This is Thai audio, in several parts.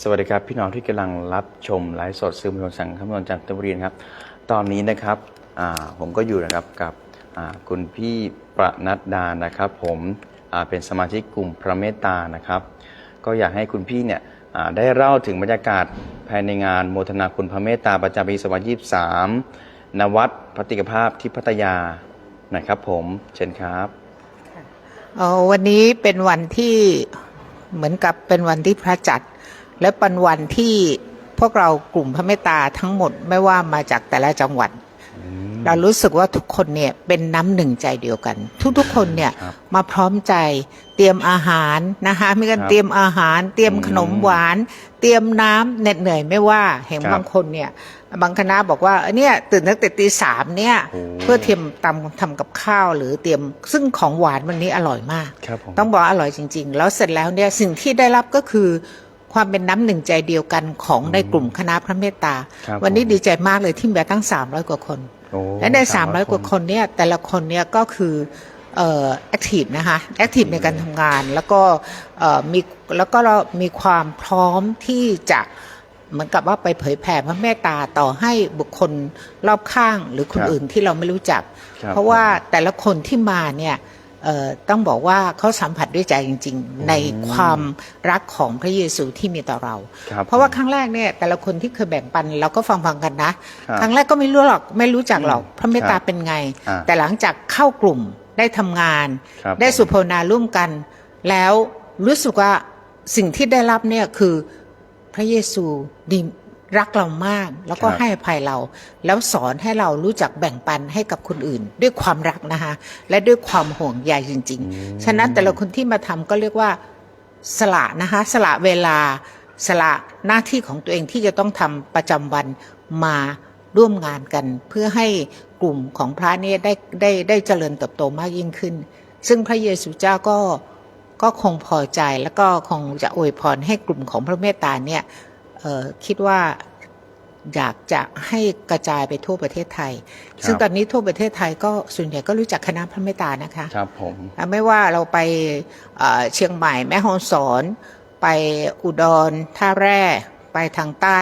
สวัสดีครับ พี่น้องที่กำลังรับชมไลฟ์สดซื้อมวลชนสังคมนจันทบุรีครับ ตอนนี้นะครับผมก็อยู่นะครับกับคุณพี่ประนัดดานะครับ ผมเป็นสมาชิกกลุ่มพระเมตตานะครับ ก็อยากให้คุณพี่เนี่ยได้เล่าถึงบรรยากาศภายในงานโมทนาคุณพระเมตตาประจำปี2023นวัดปฏิกภาพที่พัทยานะครับ ผมเชิญครับวันนี้เป็นวันที่เหมือนกับเป็นวันที่พระจัด และเป็นวันที่พวกเรากลุ่มพระเมตตาทั้งหมดไม่ว่ามาจากแต่ละจังหวัด เรารู้สึกว่าทุกคนเนี่ยเป็นน้ำหนึ่งใจเดียวกัน ทุกๆคนเนี่ยครับมาพร้อมใจเตรียมอาหารนะคะมีการครับเตรียมอาหาร เตรียมอืมขนมหวาน เตรียมน้ำเหน็ดเหนื่อยไม่ว่าเห็นครับบางคนเนี่ยบางคณะบอกว่าเออเนี่ยตื่นตั้งแต่ตีสามเนี่ยโอ้เพื่อเตรียมตำทำกับข้าวหรือเตรียมซึ่งของหวานวันนี้อร่อยมากครับผมต้องบอกว่าอร่อยจริง ๆ แล้วเสร็จแล้วเนี่ยสิ่งที่ได้รับก็คือ ความเป็นน้ำหนึ่งใจเดียวกันของในกลุ่มคณะพระเมตตา ครับวันนี้ผม ดีใจมากเลยที่มีตั้ง 300 กว่าคน โอ้และใน300 300 กว่าคนเนี่ยแต่ละคนเนี่ยก็คือเอ่อแอคทีฟนะคะแอคทีฟในการทำงานแล้วก็เอ่อมีแล้วก็เรามีความพร้อมที่จะเหมือนกับว่าไปเผยแผ่พระเมตตาต่อให้บุคคลรอบข้างหรือคนครับอื่นที่เราไม่รู้จัก ครับเพราะว่าแต่ละคนที่มาเนี่ยเอ่อ ต้องบอกว่าเขาสัมผัสด้วยใจจริง ๆ ในความรักของพระเยซูที่มีต่อเราครับเพราะว่าผมครั้งแรกเนี่ยแต่ละคนที่เคยแบ่งปันเราก็ฟังฟังๆกันนะครับครั้งแรกก็ไม่รู้หรอกไม่รู้จักหรอกอืมพระเมตตาครับเป็นไงอ่าแต่หลังจากเข้ากลุ่มได้ทำงานครับได้ผมสุภาวนาร่วมกัน แล้วรู้สึกว่าสิ่งที่ได้รับเนี่ยคือพระเยซูดี รักเรามากแล้วก็ครับ ให้อภัยเรา แล้วสอนให้เรารู้จักแบ่งปันให้กับคนอื่น ด้วยความรักนะคะและด้วยความห่วงใยจริง ๆ ฉะนั้นแต่ละคนที่มาทำก็เรียกว่า สละนะคะสละเวลา สละหน้าที่ของตัวเองที่จะต้องทำประจำวันมาร่วมงานกัน เพื่อให้กลุ่มของพระเนี่ยได้ได้ได้เจริญเติบโตมากยิ่งขึ้น ซึ่งพระเยซูเจ้าก็ก็คงพอใจแล้วก็คงจะอวยพรให้กลุ่มของพระเมตตาเนี่ยเอ่อ คิดว่าอยากจะให้กระจายไปทั่วประเทศไทยครับซึ่งตอนนี้ทั่วประเทศไทยก็ส่วนใหญ่ก็รู้จักคณะพระเมตตานะคะครับผมอะไม่ว่าเราไปเอ่อเชียงใหม่แม่ฮ่องสอน ไปอุดรท่าแร่ไปทางใต้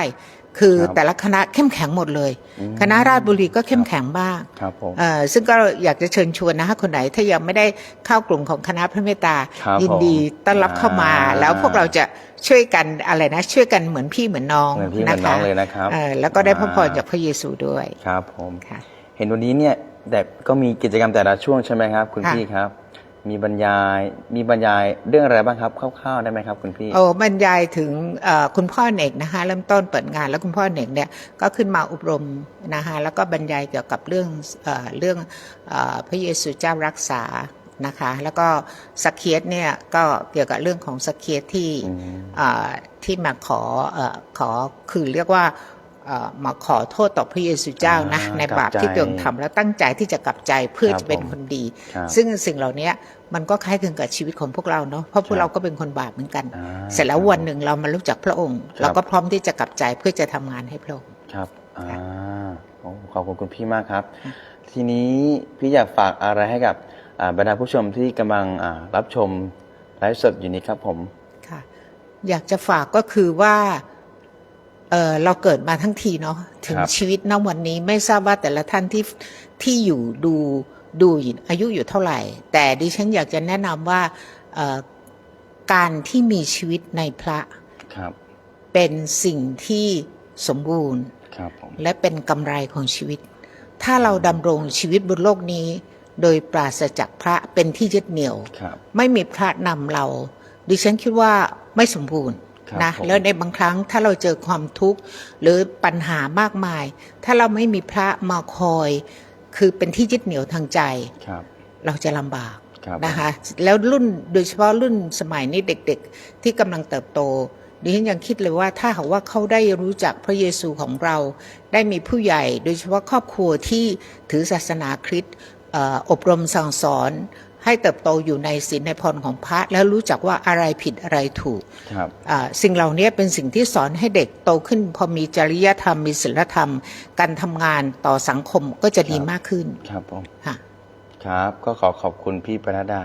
คือครับแต่ละคณะเข้มแข็งหมดเลยอืมคณะราชบุรีก็เข้มแข็งมากครับผมเอ่อซึ่งก็อยากจะเชิญชวนนะคะคนไหนถ้ายังไม่ได้เข้ากลุ่มของคณะพระเมตตาครับยินดีผมต้อนรับเข้ามาอ่าแล้วพวกเราจะช่วยกันอะไรนะ ช่วยกันเหมือนพี่เหมือนน้องเหมือนพี่เหมือนน้องเลยนะครับเอ่อแล้วก็ได้พระพรจากพระเยซูด้วยครับผมค่ะเห็นวันนี้เนี่ยแต่ก็มีกิจกรรมแต่ละช่วงใช่ไหมครับ คุณค่ะพี่ครับ มีบรรยายมีบรรยายเรื่องอะไรบ้างครับคร่าวๆได้ไหมครับคุณพี่โอ้บรรยายถึงเอ่อคุณพ่อเอกนะคะเริ่มต้นเปิดงานแล้วคุณพ่อเอกเนี่ยก็ขึ้นมาอบรมนะคะแล้วก็บรรยายเกี่ยวกับเรื่องเอ่อเรื่องเออพระเยซูเจ้ารักษานะคะแล้วก็สักเคียสเนี่ยก็เกี่ยวกับเรื่องของสักเคียสที่อืมเอ่อที่มาขอเอ่อขอคือเรียกว่าเอ่อ มาขอโทษต่อพระเยซูเจ้านะอ่าในบาปกลับใจที่ตัวเองทำแล้วตั้งใจที่จะกลับใจเพื่อครับจะเป็นผมคนดีครับซึ่งสิ่งเหล่านี้มันก็คล้ายคลึงกับชีวิตของพวกเราเนาะเพราะพวกเราก็เป็นคนบาปเหมือนกันอ่าเสร็จแล้ววันหนึ่งเรามารู้จักพระองค์ครับเราก็พร้อมที่จะกลับใจเพื่อจะทำงานให้พระองค์ครับอ่าโอ้ขอบคุณคุณพี่มากครับ ทีนี้พี่อยากฝากอะไรให้กับอ่าบรรดาผู้ชมที่กำลังอ่ารับชมไลฟ์สดอยู่นี้ครับผมค่ะอยากจะฝากก็คือว่า เออเราเกิดมาทั้งทีเนาะถึงครับชีวิตณวันนี้ไม่ทราบว่าแต่ละท่านที่ที่อยู่ดูดูอยู่อายุอยู่เท่าไหร่ แต่ดิฉันอยากจะแนะนำว่าเอ่อการที่มีชีวิตในพระครับเป็นสิ่งที่สมบูรณ์ครับผมและเป็นกำไรของชีวิต ถ้าเราดำรงชีวิตบนโลกนี้ โดยปราศจากพระเป็นที่ยึดเหนี่ยวครับไม่มีพระนำเรา ดิฉันคิดว่าไม่สมบูรณ์ครับ นะผมแล้วในบางครั้งถ้าเราเจอความทุกข์ หรือปัญหามากมาย ถ้าเราไม่มีพระมาคอย คือเป็นที่ยึดเหนี่ยวทางใจครับเราจะลำบากครับนะคะแล้วรุ่นโดยเฉพาะรุ่นสมัยนี้เด็กๆ ที่กำลังเติบโตดิฉันยังคิดเลยว่าถ้าหากว่าเขาได้รู้จักพระเยซูของเรา ได้มีผู้ใหญ่ โดยเฉพาะครอบครัวที่ถือศาสนาคริสต์เอ่ออบรมสั่งสอน ให้เติบโตอยู่ในศีลในพรของพระแล้วรู้จักว่าอะไรผิดอะไรถูกครับอ่าสิ่งเหล่านี้เป็นสิ่งที่สอนให้เด็กโตขึ้น พอมีจริยธรรมมีศีลธรรม การทำงานต่อสังคมก็จะดีครับมากขึ้นครับผมค่ะครับก็ขอขอบคุณพี่ปรดา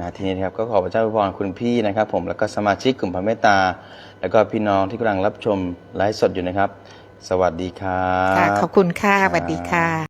นะทีนี้นะครับก็ขอพระเจ้าอวยพรคุณพี่นะครับ ผมแล้วก็สมาชิกกลุ่มพระเมตตา แล้วก็พี่น้องที่กำลังรับชมไลฟ์สดอยู่นะครับ สวัสดีครับค่ะขอบคุณค่ะสวัสดีค่ะ